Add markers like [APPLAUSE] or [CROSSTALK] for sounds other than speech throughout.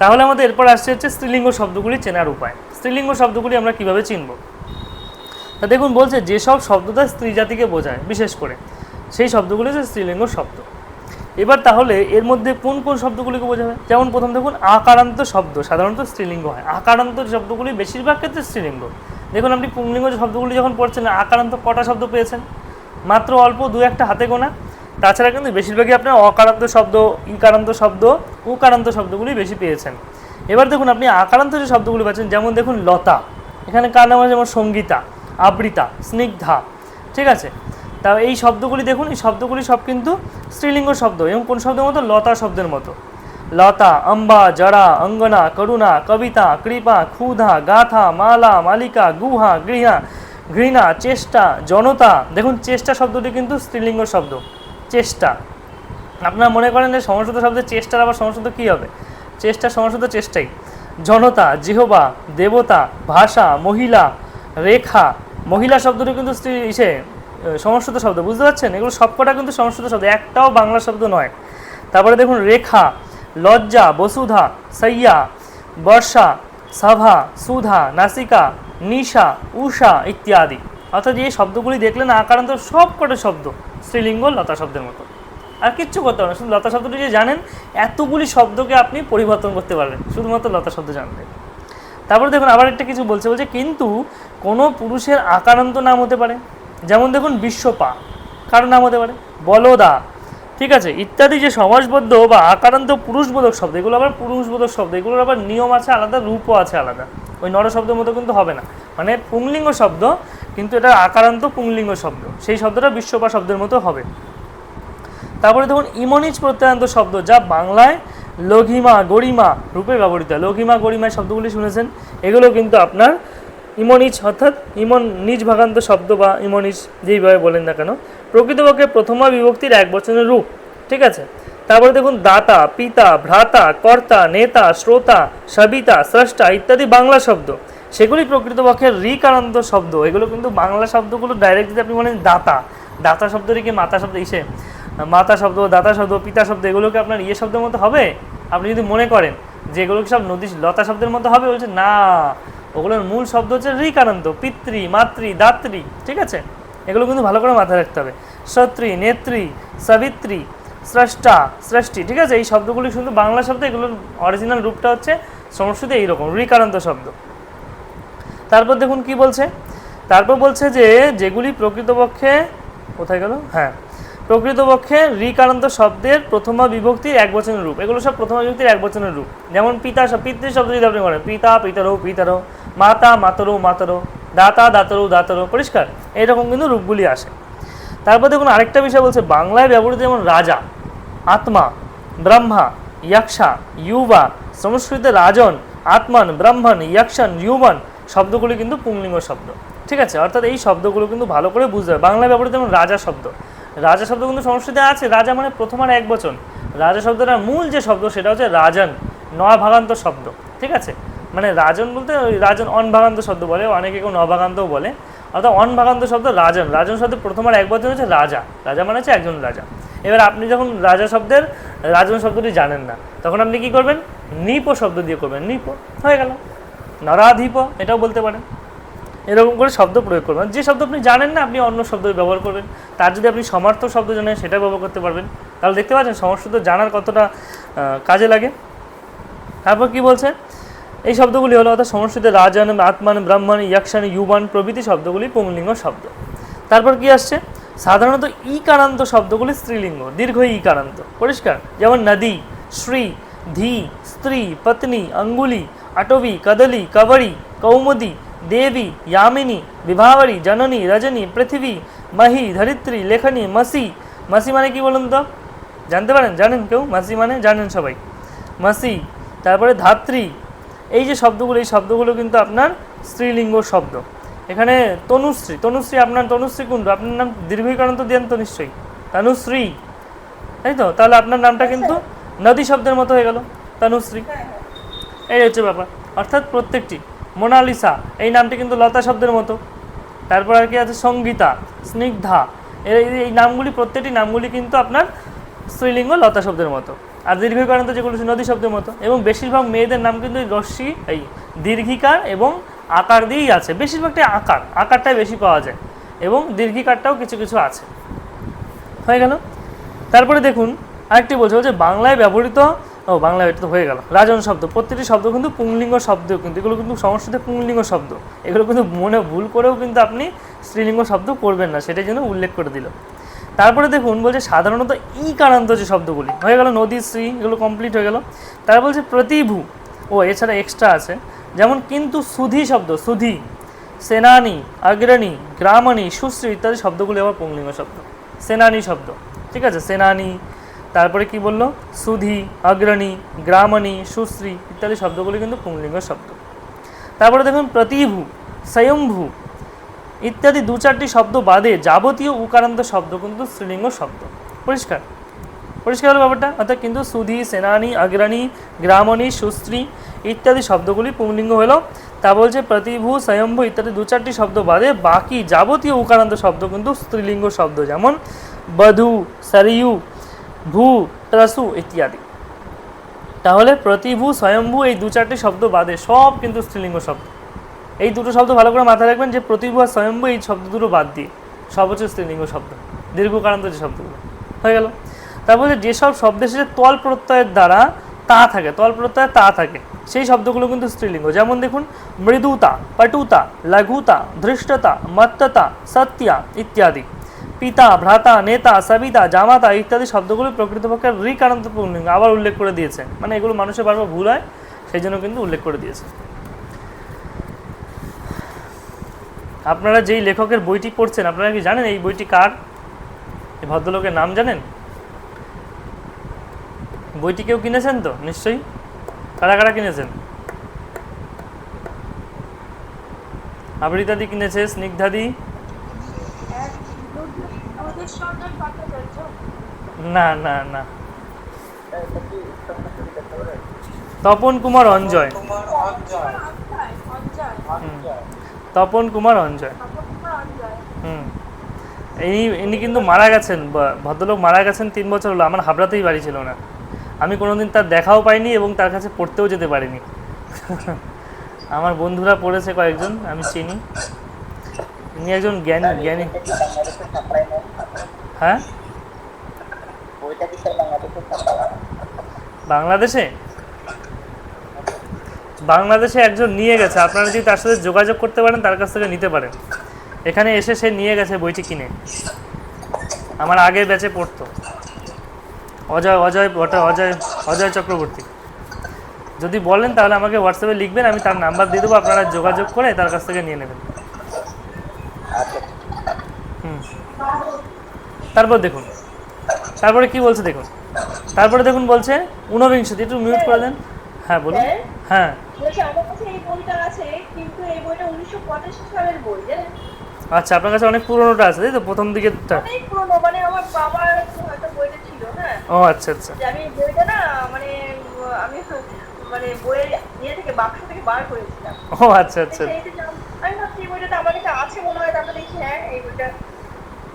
তাহলে আমাদের এরপর আসছে হচ্ছে স্ত্রীলিঙ্গ শব্দগুলি চেনার উপায়। স্ত্রীলিঙ্গ শব্দগুলি আমরা কীভাবে চিনব? তা দেখুন, বলছে যেসব শব্দটা স্ত্রী জাতিকে বোঝায়, বিশেষ করে সেই শব্দগুলি হচ্ছে স্ত্রীলিঙ্গ শব্দ। এবার তাহলে এর মধ্যে কোন কোন শব্দগুলিকে বোঝাবে? যেমন প্রথম দেখুন, আকারান্ত শব্দ, সাধারণত স্ত্রীলিঙ্গ হয়। আকারান্ত শব্দগুলি বেশিরভাগ ক্ষেত্রে স্ত্রীলিঙ্গ। দেখুন, আপনি পুংলিঙ্গ শব্দগুলি যখন পড়ছেন, আকারান্ত কটা শব্দ পেয়েছেন? মাত্র অল্প দু একটা হাতে গোনা। তাছাড়া কিন্তু বেশিরভাগই আপনার অকারান্ত শব্দ, ইকারান্ত শব্দ উকারান্ত শব্দগুলি বেশি পেয়েছেন। এবার দেখুন আপনি আকারান্ত যে শব্দগুলি পাচ্ছেন, যেমন দেখুন লতা। এখানে কার নাম আছে? যেমন সঙ্গীতা, আবৃতা, স্নিগ্ধা। ঠিক আছে? তা এই শব্দগুলি দেখুন, এই শব্দগুলি সব কিন্তু স্ত্রীলিঙ্গ শব্দ এবং কোন শব্দের মতো? লতা শব্দের মতো। লতা অম্বা জরা অঙ্গনা, করুণা, কবিতা, কৃপা, ক্ষুধা, গাথা, মালা, মালিকা, গুহা, গৃহা, ঘৃণা, চেষ্টা, জনতা। দেখুন, চেষ্টা শব্দটি কিন্তু স্ত্রীলিঙ্গ শব্দ। চেষ্টা। আপনারা মনে করেন যে সংস্কৃত শব্দের চেষ্টার আবার সংস্কৃত কী হবে? চেষ্টা সংস্কৃত চেষ্টাই। জনতা, জিহবা, দেবতা, ভাষা, মহিলা, রেখা, মহিলা শব্দটি কিন্তু স্ত্রী ইসে সংস্কৃত শব্দ। বুঝতে পারছেন? এগুলো সবকটা কিন্তু সংস্কৃত শব্দ, একটাও বাংলা শব্দ নয়। তারপরে দেখুন, রেখা, লজ্জা, বসুধা সৈয়া বর্ষা, সভা, সুধা, নাসিকা, নিশা, উষা ইত্যাদি। অর্থাৎ এই শব্দগুলি দেখলে দেখলেন আকারান্ত সব কটা শব্দ, স্ত্রীলিঙ্গ, লতা শব্দের মতো। আর কিচ্ছু করতে হবে না, শুধু লতা শব্দটি যে জানেন, এতগুলি শব্দকে আপনি পরিবর্তন করতে পারবেন, শুধুমাত্র লতা শব্দ জানলে। তারপরে দেখুন, আবার একটা কিছু বলছে বলছে কিন্তু কোনো পুরুষের আকারান্ত নাম হতে পারে। যেমন দেখুন, বিশ্বপা, কারও নাম হতে পারে? বলদা, ঠিক আছে? ইত্যাদি যে সমাজবদ্ধ বা আকারান্ত পুরুষবোধক শব্দ, এগুলো আবার পুরুষবোধক শব্দ, এগুলোর আবার নিয়ম আছে আলাদা, রূপও আছে আলাদা। ওই নর শব্দের মতো কিন্তু হবে না। মানে পুংলিঙ্গ শব্দ কিন্তু এটা আকারান্ত পুংলিঙ্গ শব্দ। সেই শব্দটা বিশ্বপা শব্দের মতো হবে। তারপরে দেখুন ইমনিজ প্রত্যয়ান্ত শব্দ, যা বাংলায় লঘিমা গরিমা রূপে ব্যবহৃত। হয় লঘিমা গরিমা শব্দগুলি শুনেছেন। এগুলো কিন্তু আপনার ইমনিজ অর্থাৎ ইমন নিজ ভাগান্ত শব্দ বা ইমনিজ যেইভাবে বলেন না কেন, প্রকৃতপক্ষে প্রথমা বিভক্তির এক বচনের রূপ। ঠিক আছে? তারপরে দেখুন, দাতা, পিতা, ভ্রাতা, কর্তা, নেতা, শ্রোতা, সবিতা, স্রষ্টা ইত্যাদি বাংলা শব্দ। সেগুলি প্রকৃতপক্ষে রিকারান্ত শব্দ। এগুলো কিন্তু বাংলা শব্দগুলো ডাইরেক্ট যদি আপনি বলেন দাতা দাতা শব্দটি কি মাতা শব্দ? ইসে, মাতা শব্দ, দাতা শব্দ, পিতা শব্দ, এগুলোকে আপনার ইয়ে শব্দের মতো হবে? আপনি যদি মনে করেন যে এগুলোকে সব নদী, লতা শব্দের মতো হবে? বলছে না, ওগুলোর মূল শব্দ হচ্ছে ঋকারান্ত পিতৃ, মাতৃ, দাত্রী, ঠিক আছে? এগুলো কিন্তু ভালো করে মাথায় রাখতে হবে। সত্রী নেত্রী, সাবিত্রী, স্রষ্টা, সৃষ্টি, ঠিক আছে? এই শব্দগুলি শুধু বাংলা শব্দ, এগুলোর অরিজিনাল রূপটা হচ্ছে সংস্কৃতে এইরকম ঋকারান্ত শব্দ। তারপর দেখুন কি বলছে? তারপর বলছে যে যেগুলি প্রকৃতপক্ষে, কোথায় গেল? হ্যাঁ প্রকৃতপক্ষে ঋকারান্ত শব্দের প্রথমা বিভক্তির এক বচনের রূপ। এগুলো সব প্রথমা বিভক্তির এক বচনের রূপ। যেমন পিতা পিতৃ শব্দ যদি আপনি করেন পিতা, পিতরো পিতরো, মাতা, মাতরো মাতরো, দাতা, দাতরো দাতরো, পরিষ্কার? এইরকম কিন্তু রূপগুলি আসে। তারপর দেখুন আরেকটা বিষয় বলছে, বাংলায় ব্যবহৃত যেমন রাজা, আত্মা, ব্রহ্মা, ইয়াক্ষা, ইউবা, সংস্কৃতে রাজন, আত্মান, ব্রাহ্মণ ইয়াক্ষান ইউবান শব্দগুলি কিন্তু পুংলিঙ্গ শব্দ। ঠিক আছে? অর্থাৎ এই শব্দগুলো কিন্তু ভালো করে বুঝতে হবে। বাংলায় ব্যবহৃত যেমন রাজা শব্দ। রাজা শব্দ কিন্তু সংস্কৃতে আছে। রাজা মানে প্রথম আর এক বচন। রাজা শব্দটার মূল যে শব্দ সেটা হচ্ছে রাজন, নভাগান্ত শব্দ। ঠিক আছে? মানে রাজন বলতে ওই রাজন অনভাগান্ত শব্দ বলে, অনেকে কেউ নভাগান্তও বলে। অর্থাৎ অনভাগান্ত শব্দ রাজন। রাজন শব্দের প্রথম আর এক বচন হচ্ছে রাজা। রাজা মানে হচ্ছে একজন রাজা। এবার আপনি যখন রাজা শব্দের, রাজন শব্দটি জানেন না, তখন আপনি কি করবেন? নিপ শব্দ দিয়ে করবেন। নিপ। হয়ে গেল। নরাধিপ, এটাও বলতে পারেন। এরকম করে শব্দ প্রয়োগ করবেন। যে শব্দ আপনি জানেন না, আপনি অন্য শব্দ ব্যবহার করবেন। তার যদি আপনি সমার্থক শব্দ জানেন, সেটা ব্যবহার করতে পারবেন। তাহলে দেখতে পাচ্ছেন সংস্কৃত জানার কতটা কাজে লাগে। তারপর কি বলছে? এই শব্দগুলি হলো অর্থাৎ সংস্কৃতে রাজন, আত্মান, ব্রাহ্মণ ইয়াক্ষান ইউবান প্রভৃতি শব্দগুলি পুংলিঙ্গ শব্দ। তারপর কি আসছে? সাধারণত ইকারান্ত শব্দগুলি স্ত্রীলিঙ্গ, দীর্ঘ ইকারান্ত। পরিষ্কার? যেমন নদী, শ্রী, ধী, স্ত্রী, পত্নী অঙ্গুলি আটবী কদলী কবরী কৌমুদী দেবী ইয়ামিনী বিভাবরী জননী রজনী পৃথিবী মহি ধরিত্রী লেখনী মাসি মাসি মানে কি বলুন তো জানতে পারেন জানেন কেউ মাসি মানে জানেন সবাই মাসি তারপরে ধাত্রী। এই যে শব্দগুলো এই শব্দগুলো কিন্তু আপনার স্ত্রীলিঙ্গ শব্দ। এখানে তনুশ্রী। তনুশ্রী আপনার তনুশ্রী কুণ্ড। আপনার নাম দীর্ঘীকরণ তো দেন তো নিশ্চয়ই। তনুশ্রী। তাই তো? তাহলে আপনার নামটা কিন্তু হ্যাঁ, হ্যাঁ। নদী শব্দের মতো হয়ে গেল। তনুশ্রী। হ্যাঁ, এই হচ্ছে ব্যাপার। অর্থাৎ প্রত্যেকটি মোনালিসা, এই নামটি কিন্তু লতা শব্দের মতো। তারপর আর কি আছে? সঙ্গীতা, স্নিগ্ধা এই নামগুলি, প্রত্যেকটি নামগুলি কিন্তু আপনার স্ত্রীলিঙ্গ লতা শব্দের মতো। আর দীর্ঘকারান্ত যেগুলো নদী শব্দের মতো। এবং বেশিরভাগ মেয়েদের নাম কিন্তু রশ্মি এই দীর্ঘিকার এবং আকার দিয়েই আছে। বেশিরভাগটাই আকার, আকারটাই বেশি পাওয়া যায়। এবং দীর্ঘিকারটাও কিছু কিছু আছে। হয়ে গেল? তারপরে দেখুন, আরেকটি বলছে যে বাংলায় ব্যবহৃত ও, বাংলা এটা তো হয়ে গেল। রাজন শব্দ, প্রতিটি শব্দ কিন্তু পুংলিঙ্গ শব্দ কিন্তু, এগুলো কিন্তু সংস্কৃতে পুংলিঙ্গ শব্দ। এগুলো কিন্তু মনে ভুল করেও কিন্তু আপনি স্ত্রীলিঙ্গ শব্দ করবেন না, সেটাই জন্য উল্লেখ করে দিল। তারপরে দেখুন, বলছে সাধারণত ই কারান্ত যে শব্দগুলি, হয়ে গেল নদী শ্রী এগুলো কমপ্লিট হয়ে গেল। তারপর বলছে প্রতিভু, ও, এছাড়া এক্সট্রা আছে, যেমন কিন্তু সুধি শব্দ, সুধি, সেনানি অগ্রণী গ্রামণী, সুশ্রী ইত্যাদি শব্দগুলি আবার পুংলিঙ্গ শব্দ, সেনানি শব্দ, ঠিক আছে? সেনানি তারপরে কি বলল? সুধি, অগ্রণী, গ্রামণী, সুশ্রী ইত্যাদি শব্দগুলি কিন্তু পুংলিঙ্গ শব্দ। তারপরে দেখুন, প্রতিভু, স্বয়ম্ভু ইত্যাদি দু চারটি শব্দ বাদে যাবতীয় উকারান্ত শব্দ কিন্তু স্ত্রীলিঙ্গ শব্দ। পরিষ্কার? পরিষ্কার হলো ব্যাপারটা? অর্থাৎ কিন্তু সুধি, সেনানি, অগ্রণী, গ্রামণী, সুশ্রী ইত্যাদি শব্দগুলি পুংলিঙ্গ হলো। তা বলছে প্রতিভু, স্বয়ম্ভু ইত্যাদি দু চারটি শব্দ বাদে বাকি যাবতীয় উকারান্ত শব্দ কিন্তু স্ত্রীলিঙ্গ শব্দ। যেমন, বধূ, সরিয়ু ভূ ট্রাসু ইত্যাদি। তাহলে প্রতিভু, স্বয়ম্ভু এই দু চারটি শব্দ বাদে সব কিন্তু স্ত্রীলিঙ্গ শব্দ। এই দুটো শব্দ ভালো করে মাথায় রাখবেন যে প্রতিভু আর স্বয়ম্ভু এই শব্দ দুটো বাদ দিয়ে সব হচ্ছে স্ত্রীলিঙ্গ শব্দ, দীর্ঘকারান্ত যে শব্দগুলো। হয়ে গেল। তারপর যেসব শব্দ এসেছে তল প্রত্যয়ের দ্বারা তা থাকে, তল প্রত্যয় তা থাকে, সেই শব্দগুলো কিন্তু স্ত্রীলিঙ্গ। যেমন দেখুন, মৃদুতা, পটুতা, লঘুতা, ধৃষ্টতা, মত্ততা সত্যা ইত্যাদি। পিতা, ভ্রাতা, নেতা, সবিতা, জামাতা ইত্যাদি শব্দগুলো প্রকৃতপক্ষে রিকারান্ত পুংলিঙ্গ আবার উল্লেখ করে দিয়েছে। মানে এগুলো মানুষের বারবার ভুল হয়, সেই জন্য কিন্তু উল্লেখ করে দিয়েছে। আপনারা যেই লেখকের বইটি পড়ছেন, আপনারা কি জানেন এই বইটি কার? এই ভদ্রলোকের নাম জানেন? বইটি কেউ কিনেছেন তো? নিশ্চয়ই? কারা কারা কিনেছেন? আবৃতাদি কিনেছে, স্নিগ্ধাদি না না না। তপন কুমার অঞ্জয়। তপন কুমার অঞ্জয়। হুম। ইনি ইনি কিন্তু মারা গেছেন ভদ্রলোক মারা গেছেন তিন বছর হলো, আমার হাবড়াতেই বাড়ি ছিল না। আমি কোনোদিন তার দেখাও পাইনি এবং তার কাছে পড়তেও যেতে পারিনি। [LAUGHS] আমার বন্ধুরা পড়েছে কয়েকজন, আমি চিনি। ইনি একজন জ্ঞানী জ্ঞানী। হ্যাঁ? বাংলাদেশে? বাংলাদেশে একজন নিয়ে গেছে। আপনারা যদি তার সাথে যোগাযোগ করতে পারেন তার কাছ থেকে নিতে পারেন। এখানে এসে সে নিয়ে গেছে বইটি কিনে। আমার আগের ব্যাচে পড়তো। অজয় অজয় অজয় অজয় চক্রবর্তী। যদি বলেন তাহলে আমাকে হোয়াটসঅ্যাপে লিখবেন আমি তার নাম্বার দিয়ে দেবো। আপনারা যোগাযোগ করে তার কাছ থেকে নিয়ে নেবেন। তারপর দেখুন। তারপরে কি বলছে দেখুন? তারপরে দেখুন বলছে ঊনবিংশতি একটু মিউট করে দেন। হ্যাঁ বলুন। হ্যাঁ। জানেন? আচ্ছা আপনার কাছে অনেক পুরোনোটা আছে তাই তো? প্রথম পুরোনো মানে হ্যাঁ? ও আচ্ছা আচ্ছা। আমি বইটা না মানে আমি মানে বইয়ের ইয়ে থেকে বাক্স থেকে বার করেছিলাম। ও আচ্ছা আচ্ছা। আমি ভাবছি বইটা আমার কাছে আছে মনে হয় তারপরে দেখি হ্যাঁ এই বইটা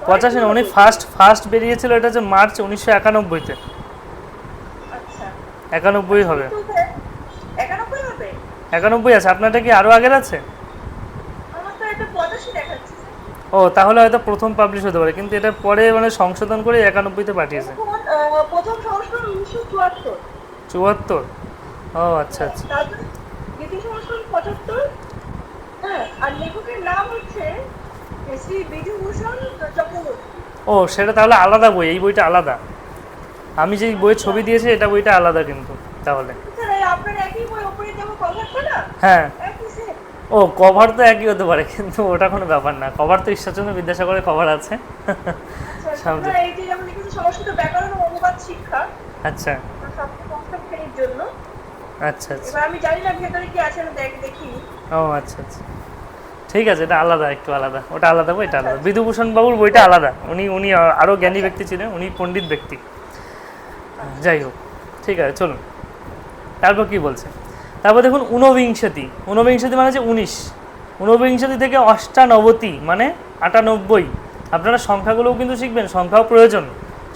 পঁচাশি না উনি ফার্স্ট ফার্স্ট বেরিয়েছিল এটা হচ্ছে মার্চ উনিশশো একানব্বইতে। আচ্ছা। একানব্বই হবে। একানব্বই আছে আপনারটা কি আরও আগের আছে? ও তাহলে হয়তো প্রথম পাবলিশ হতে পারে কিন্তু এটা পরে মানে সংশোধন করে একানব্বইতে পাঠিয়েছে। চুয়াত্তর। ও আচ্ছা আচ্ছা। সংস্করণ পঁচাত্তর। হ্যাঁ আর লেখকের নাম হচ্ছে ও সেটা তাহলে আলাদা বই এই বইটা আলাদা। আমি যে বইয়ের ছবি দিয়েছি এটা বইটা আলাদা কিন্তু তাহলে। হ্যাঁ। ও কভার তো একই হতে পারে কিন্তু ওটা কোনো ব্যাপার না। কভার তো ঈশ্বরচন্দ্র বিদ্যাসাগরের কভার আছে। আচ্ছা শ্রেণির জন্য। আচ্ছা আচ্ছা। আমি জানি না ভেতরে কি আছে আমি দেখ। ও আচ্ছা আচ্ছা। ঠিক আছে, এটা আলাদা, একটু আলাদা। ওটা আলাদা বই, এটা আলাদা। বিধুভূষণ বাবুর বইটা আলাদা। উনি উনি আরও জ্ঞানী ব্যক্তি ছিলেন, উনি পণ্ডিত ব্যক্তি। যাই হোক, ঠিক আছে, চলুন। তারপর কি বলছে? তারপর দেখুন, ঊনবিংশতি। ঊনবিংশতি মানে হচ্ছে উনিশ। ঊনবিংশতি থেকে অষ্টানবতি মানে আটানব্বই। আপনারা সংখ্যাগুলোও কিন্তু শিখবেন, সংখ্যাও প্রয়োজন।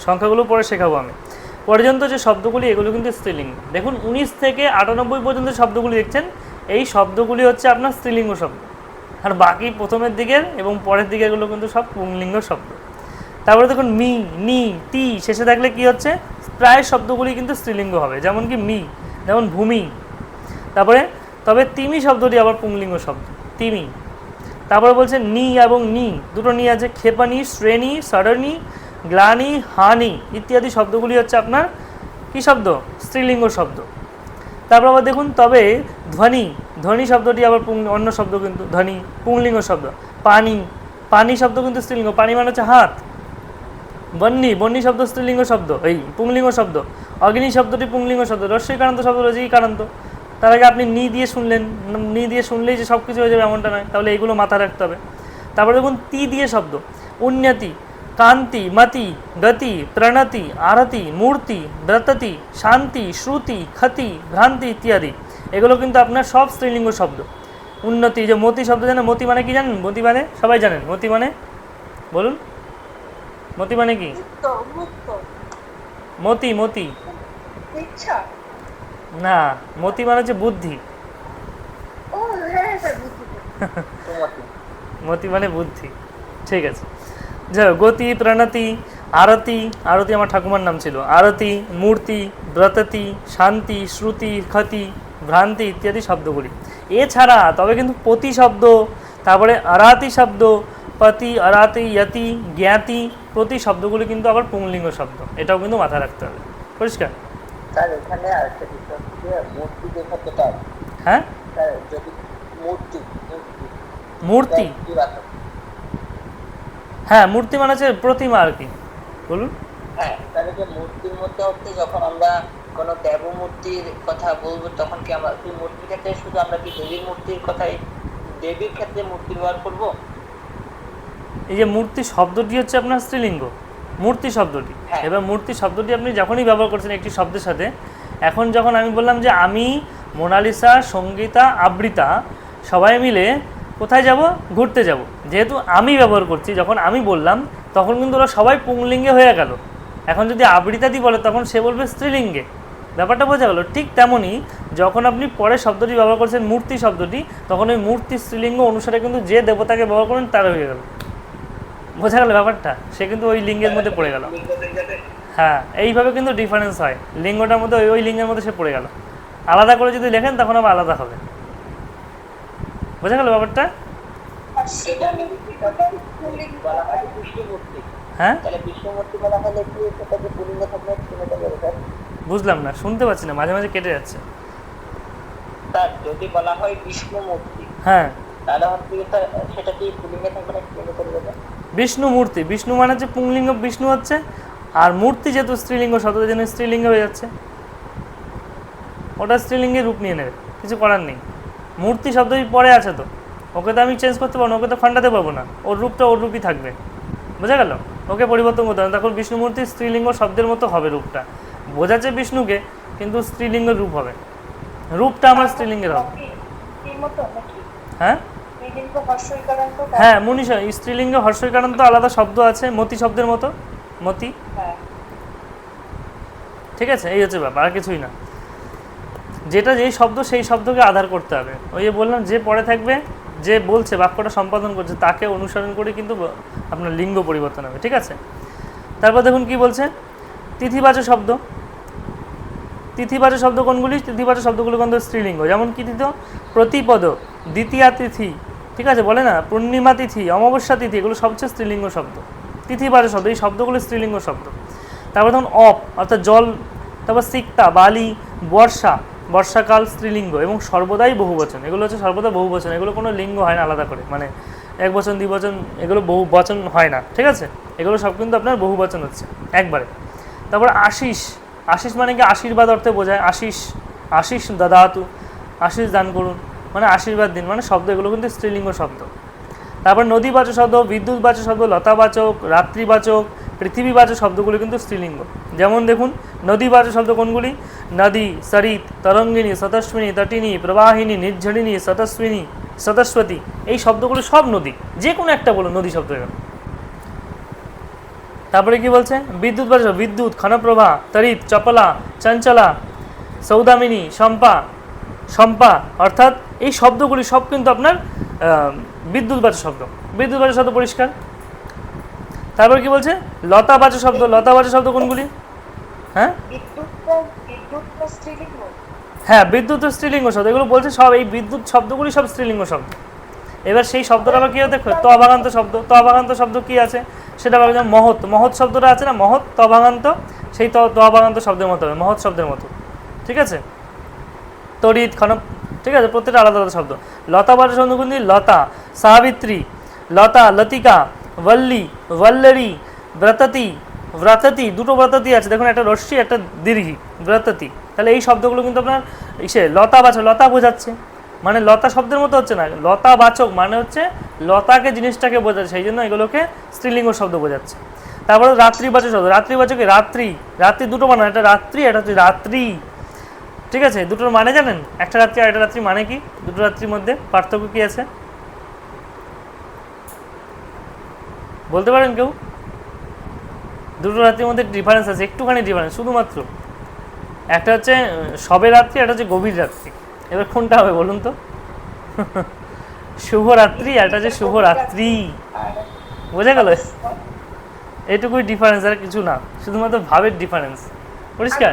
সংখ্যাগুলো পরে শেখাবো আমি। পর্যন্ত যে শব্দগুলি, এগুলো কিন্তু স্ত্রীলিঙ্গ। দেখুন, উনিশ থেকে আটানব্বই পর্যন্ত শব্দগুলি দেখছেন, এই শব্দগুলি হচ্ছে আপনার স্ত্রীলিঙ্গ শব্দ। আর বাকি প্রথমের দিকের এবং পরের দিকেরগুলো কিন্তু সব পুংলিঙ্গ শব্দ। তারপরে দেখুন মি, নি, টি, শেষে থাকলে কি হচ্ছে? প্রায় শব্দগুলি কিন্তু স্ত্রীলিঙ্গ হবে, যেমন কি মি, যেমন ভূমি। তারপরে, তবে তিমি শব্দটি আবার পুংলিঙ্গ শব্দ, তিমি। তারপরে বলছে নি এবং নি, দুটো নি আছে, ক্ষেপানি, শ্রেণি, সরণি, গ্লানি, হানি, ইত্যাদি শব্দগুলি হচ্ছে আপনার কি শব্দ? স্ত্রীলিঙ্গ শব্দ। তারপর আবার দেখুন, তবে ধ্বনি ধ্বনি শব্দটি আবার অন্য শব্দ কিন্তু, ধ্বনি, পুংলিঙ্গ শব্দ, পানি পানি শব্দ কিন্তু স্ত্রীলিঙ্গ, পানি মানে হচ্ছে হাত। বন্নি বন্নি শব্দ স্ত্রীলিঙ্গ শব্দ, এই পুংলিঙ্গ শব্দ, অগ্নি শব্দটি পুংলিঙ্গ শব্দ রস্যইকারান্ত শব্দ রজীকারান্ত তার আগে আপনি নি দিয়ে শুনলেন নি দিয়ে শুনলেই যে সব কিছু হয়ে যাবে এমনটা নয়, তাহলে এগুলো মাথায় রাখতে হবে। তারপরে দেখুন, তি দিয়ে শব্দ, উন্নতি কান্তি মতি গতি প্রণতি আরতি মূর্তি ব্রততি শান্তি শ্রুতি ক্ষতি ভ্রান্তি ইত্যাদি এগুলো কিন্তু আপনার সব স্ত্রীলিঙ্গ শব্দ। উন্নতি যে মতি শব্দ জানেন মতি মানে কি জানেন? মতি মানে সবাই জানেন। মতি মানে? বলুন। মতি মানে কি? মতি মতি। না মতি মানে হচ্ছে বুদ্ধি। হ্যাঁ স্যার বুঝতে মতি মানে বুদ্ধি। ঠিক আছে। যাই গতি প্রণতি আরতি আরতি আমার ঠাকুমার নাম ছিল। আরতি মূর্তি ব্রততি শান্তি শ্রুতি ক্ষতি ভ্রান্তি ইত্যাদি শব্দগুলি। এছাড়া তবে কিন্তু প্রতি শব্দ তারপরে আরাতি শব্দ পতি আরাতি ইয়তি জ্ঞাতি প্রতি শব্দগুলি কিন্তু আবার পুংলিঙ্গ শব্দ। এটাও কিন্তু মাথায় রাখতে হবে। পরিষ্কার? স্যার এখানে আরেকটা বিষয় মূর্তি যে শব্দটা হ্যাঁ? যদি মূর্তি মূর্তি মূর্তি স্যার, কি বার্তা? হ্যাঁ মূর্তি মানে হচ্ছে প্রতিমা আর কি। বলুন। হ্যাঁ তাহলে যে মূর্তির মধ্যে হচ্ছে যখন আমরা কোনো দেব মূর্তির কথা বলব তখন কি আমরা মূর্তির ক্ষেত্রে শুধু আমরা কি দেবীর মূর্তির কথাই দেবীর ক্ষেত্রে মূর্তি ব্যবহার করব? এই যে মূর্তি শব্দটি হচ্ছে আপনার স্ত্রীলিঙ্গ। মূর্তি শব্দটি। হ্যাঁ। এবার মূর্তি শব্দটি আপনি যখনই ব্যবহার করছেন একটি শব্দের সাথে এখন যখন আমি বললাম যে আমি মোনালিসা সঙ্গীতা আবৃতা সবাই মিলে কোথায় যাব? ঘুরতে যাব। যেহেতু আমি ব্যবহার করছি, যখন আমি বললাম, তখন কিন্তু ওরা সবাই পুংলিঙ্গে হয়ে গেল। এখন যদি আবৃতাদি বলে, তখন সে বলবে স্ত্রীলিঙ্গে। ব্যাপারটা বোঝা গেল। ঠিক তেমনই যখন আপনি পরে শব্দটি ব্যবহার করছেন, মূর্তি শব্দটি, তখন ওই মূর্তি স্ত্রীলিঙ্গ অনুসারে কিন্তু যে দেবতাকে ব্যবহার করেন তার হয়ে গেল। বোঝা গেল ব্যাপারটা? সে কিন্তু ওই লিঙ্গের মধ্যে পড়ে গেল। হ্যাঁ এইভাবে কিন্তু ডিফারেন্স হয়। লিঙ্গটার মধ্যে ওই ওই লিঙ্গের মধ্যে সে পড়ে গেল। আলাদা করে যদি লেখেন, তখন আবার আলাদা হবে। বোঝা গেল ব্যাপারটা? হয় বুঝলাম না শুনতে পাচ্ছি না মাঝে মাঝে কেটে যাচ্ছে। যদি বলা হয় বিষ্ণু মূর্তি হ্যাঁ। তাহলে সেটা কি পুলিঙ্গে থাকবে না বিষ্ণু মূর্তি বিষ্ণু মানে হচ্ছে পুংলিঙ্গ বিষ্ণু হচ্ছে আর মূর্তি যেহেতু স্ত্রীলিঙ্গ শব্দ যেন স্ত্রীলিঙ্গ হয়ে যাচ্ছে। ওটা স্ত্রীলিঙ্গের রূপ নিয়ে নেবে কিছু করার নেই। মূর্তি শব্দই পরে আছে তো। ওকে তো আমি চেঞ্জ করতে পারব না ওকে তো ফান্ডাতে পারব না। ওর রূপটা ওর রূপই থাকবে। বোঝা গেল? ওকে পরিবর্তন করতে হবে। তখন বিষ্ণুমূর্তি স্ত্রীলিঙ্গ শব্দের মতো হবে রূপটা। বোঝাচ্ছে বিষ্ণুকে কিন্তু স্ত্রীলিঙ্গের রূপ হবে। রূপটা আমার স্ত্রীলিঙ্গের হবে। হ্যাঁ? হ্যাঁ মনীষা স্ত্রীলিঙ্গ হর্ষইকারান্ত আলাদা শব্দ আছে মতি শব্দের মতো। মতি। হ্যাঁ। ঠিক আছে? এই হচ্ছে ব্যাপার আর কিছুই না। যেটা যেই শব্দ, সেই শব্দকে আধার করতে হবে। ওই যে বললাম, যে পড়ে থাকবে, যে বলছে, বাক্যটা সম্পাদন করছে, তাকে অনুসরণ করে কিন্তু আপনার লিঙ্গ পরিবর্তন হবে, ঠিক আছে? তারপর দেখুন কি বলছে? তিথিবাচক শব্দ। তিথিবাচক শব্দ কোনগুলি? তিথিবাচক শব্দগুলো কিন্তু স্ত্রীলিঙ্গ। যেমন কি তিথ প্রতিপদ, দ্বিতীয়া তিথি, ঠিক আছে? বলে না, পূর্ণিমা তিথি, অমাবস্যা তিথি, এগুলো সবচেয়ে স্ত্রীলিঙ্গ শব্দ। তিথিবাচক শব্দ, এই শব্দগুলো স্ত্রীলিঙ্গ শব্দ। তারপর ধরুন অপ, অর্থাৎ জল, তারপর সিক্তা, বালি, বর্ষা বর্ষাকাল, স্ত্রীলিঙ্গ এবং সর্বদাই বহুবচন। এগুলো হচ্ছে সর্বদা বহুবচন, এগুলো কোনো লিঙ্গ হয় না আলাদা করে। মানে এক বচন দ্বি বচন, এগুলো বহু বচন হয় না, ঠিক আছে? এগুলো সব কিন্তু আপনার বহু বচন হচ্ছে, একবারে। তারপর আশিস আশিস মানে কি? আশীর্বাদ অর্থে বোঝায় আশিস আশিস দাদাতু, আশিস দান করুন মানে আশীর্বাদ দিন মানে শব্দ, এগুলো কিন্তু স্ত্রীলিঙ্গ শব্দ। তারপর নদীবাচক শব্দ, বিদ্যুৎবাচক শব্দ, লতাবাচক, রাত্রিবাচক পৃথিবীবাচক শব্দগুলো কিন্তু স্ত্রীলিঙ্গ। যেমন দেখুন নদীবাচক শব্দ কোনগুলি? নদী সরিত তরঙ্গিনী সতস্বিনী তটিনী প্রবাহিনী নির্ঝরিণী সতস্বিনী সতস্বতী এই শব্দগুলো সব নদী। যে কোনো একটা বলো নদী শব্দ তারপরে কি বলছে? বিদ্যুৎ বাচ বিদ্যুৎ ক্ষণপ্রভা তরিত চপলা চঞ্চলা সৌদামিনী শম্পা শম্পা অর্থাৎ এই শব্দগুলি সব কিন্তু আপনার আহ, বিদ্যুৎবাচক শব্দ। বিদ্যুৎ বিদ্যুৎবাচক শব্দ পরিষ্কার? তারপর কি বলছে? লতাবাচক শব্দ লতাবাচক শব্দ কোনগুলি? হ্যাঁ? হ্যাঁ বিদ্যুৎ স্ত্রীলিঙ্গ শব্দ। এগুলো বলছে সব, এই বিদ্যুৎ শব্দগুলি সব স্ত্রীলিঙ্গ শব্দ। এবার সেই শব্দটা আবার কি দেখো তভাগান্ত শব্দ। তভাগান্ত শব্দ কি আছে? সেটা আবার মহৎ। মহৎ শব্দটা আছে না? মহৎ তভাগান্ত সেই ত তভাগান্ত শব্দের মতো হবে, মহৎ শব্দের মতো। ঠিক আছে? তড়িৎ ক্ষণ ঠিক আছে? প্রত্যেকটা আলাদা আলাদা শব্দ। লতা বাচক শব্দ কোনটি লতা, সাবিত্রী, লতা, লতিকা বল্লী বল্লরী ব্রততি ব্রততি দুটো ব্রততি আছে। দেখুন, একটা রশ্মি, একটা দীর্ঘি ব্রততি তাহলে এই শব্দগুলো কিন্তু আপনার ইসে লতা বাচক, লতা বোঝাচ্ছে। মানে লতা শব্দের মতো হচ্ছে না, লতা বাচক মানে হচ্ছে লতাকে জিনিসটাকে বোঝাচ্ছে, সেই জন্য এগুলোকে স্ত্রীলিঙ্গ শব্দ বোঝাচ্ছে। তারপরে রাত্রিবাচক শব্দ, রাত্রিবাচকে রাত্রি রাত্রি দুটো মানে একটা রাত্রি, একটা হচ্ছে রাত্রি। ঠিক আছে? দুটোর মানে জানেন? একটা রাত্রি আর একটা রাত্রি মানে কি? দুটো রাত্রির মধ্যে পার্থক্য কি আছে? বলতে পারেন কেউ? দুটো রাত্রির মধ্যে ডিফারেন্স আছে, একটুখানি ডিফারেন্স শুধুমাত্র। একটা হচ্ছে সবে রাত্রি, একটা হচ্ছে গভীর রাত্রি। এবার কোনটা হবে বলুন তো? [LAUGHS] শুভরাত্রি একটা হচ্ছে শুভরাত্রি বোঝা গেল? এটুকুই ডিফারেন্স আর কিছু না। শুধুমাত্র ভাবের ডিফারেন্স পরিষ্কার?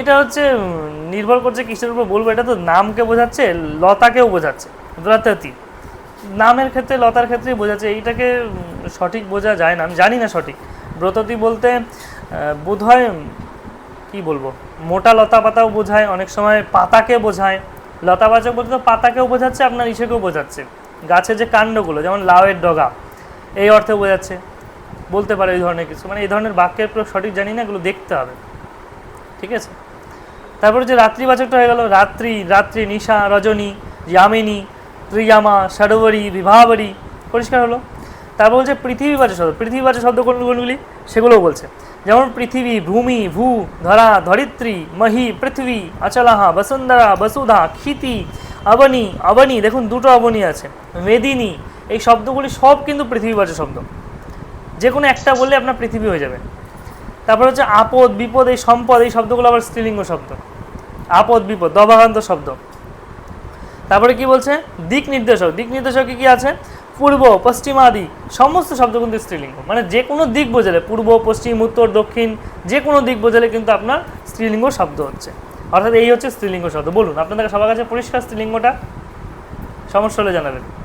এটা হচ্ছে নির্ভর করছে কিসের উপর বলব, এটা তো নামকে বোঝাচ্ছে, লতাকেও বোঝাচ্ছে ব্রততি নামের ক্ষেত্রে, লতার ক্ষেত্রেই বোঝাচ্ছে, এইটাকে সঠিক বোঝা যায় না, আমি জানি না সঠিক। ব্রততি বলতে বোধ হয় কি বলব, মোটা লতা পাতাও বোঝায়, অনেক সময় পাতাকে বোঝায়। লতাবাচক বলতে তো পাতাকেও বোঝাচ্ছে, আপনার ইসেকেও বোঝাচ্ছে। গাছের যে কাণ্ডগুলো, যেমন লাউয়ের ডগা, এই অর্থে বোঝাচ্ছে। বলতে পারে এই ধরনের কিছু মানে এই ধরনের বাক্যের প্রয়োগ সঠিক জানি না, এগুলো দেখতে হবে। ঠিক আছে? তারপরে যে রাত্রিবাচকটা হয়ে গেল, রাত্রি রাত্রি, নিশা, রজনী, যামিনী, ত্রিয়ামা, ষড়বরী, বিভাবরী, পরিষ্কার হলো? তারপর বলছে পৃথিবীবাচক শব্দ। পৃথিবীবাচক শব্দ কোনগুলি? সেগুলোও বলছে। যেমন পৃথিবী, ভূমি, ভূ, ধরা, ধরিত্রী, মহি, পৃথিবী, আচলাহা, বসুন্ধরা, বসুধা, ক্ষিতি, অবনী অবনী, দেখুন দুটো অবনী আছে, মেদিনী, এই শব্দগুলি সব কিন্তু পৃথিবীবাচক শব্দ। যে কোনো একটা বললে আপনার পৃথিবী হয়ে যাবে। তারপর হচ্ছে আপদ, বিপদ, এই সম্পদ, এই শব্দগুলো আবার স্ত্রীলিঙ্গ শব্দ। আপদ, বিপদ দবাগান্ত শব্দ। তারপরে কি বলছে? দিক নির্দেশক। দিক নির্দেশক কি আছে? পূর্ব পশ্চিমাদি সমস্ত শব্দ কিন্তু স্ত্রীলিঙ্গ। মানে যে কোনো দিক বোঝালে, পূর্ব, পশ্চিম, উত্তর, দক্ষিণ, যে কোনো দিক বোঝালে কিন্তু আপনার স্ত্রীলিঙ্গ শব্দ হচ্ছে। অর্থাৎ এই হচ্ছে স্ত্রীলিঙ্গ শব্দ। বলুন, আপনাদের সবার কাছে পরিষ্কার স্ত্রীলিঙ্গটা? সমস্যা হলে জানাবেন।